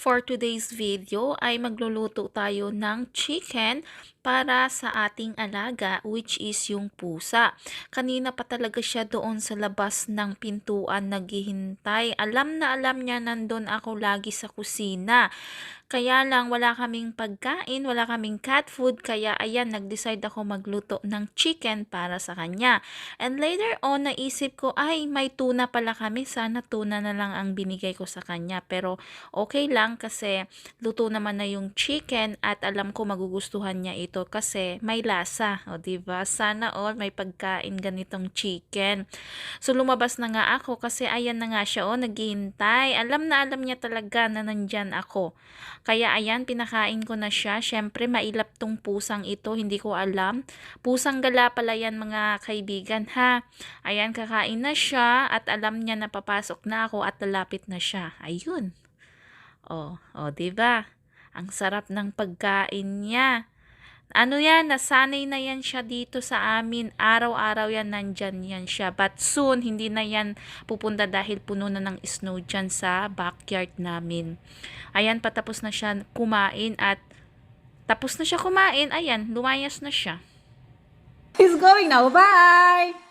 For today's video ay magluluto tayo ng chicken para sa ating alaga which is yung pusa. Kanina pa talaga siya doon sa labas ng pintuan naghihintay. Alam na alam niya nandun ako lagi sa kusina. Kaya lang wala kaming pagkain, wala kaming cat food kaya ayan nag-decide ako magluto ng chicken para sa kanya. And later on naisip ko ay may tuna pala kami sana tuna na lang ang binigay ko sa kanya pero okay lang kasi luto naman na yung chicken at alam ko magugustuhan niya ito kasi may lasa, o ba? Sana all may pagkain ganitong chicken. So lumabas na nga ako kasi ayan na nga siya oh, naghihintay. Alam na alam niya talaga na nandyan ako. Kaya ayan, pinakain ko na siya. Siyempre, mailap tong pusang ito. Hindi ko alam. Pusang gala pala yan mga kaibigan ha. Ayan, kakain na siya at alam niya na papasok na ako at lalapit na siya. Ayun. Oh, oh, 'di ba? Ang sarap ng pagkain niya. Ano yan, nasanay na yan siya dito sa amin. Araw-araw yan, nandyan yan siya. But soon, hindi na yan pupunta dahil puno na ng snow dyan sa backyard namin. Ayan, patapos na siya kumain at tapos na siya kumain. Ayan, lumayas na siya. He's going now. Bye!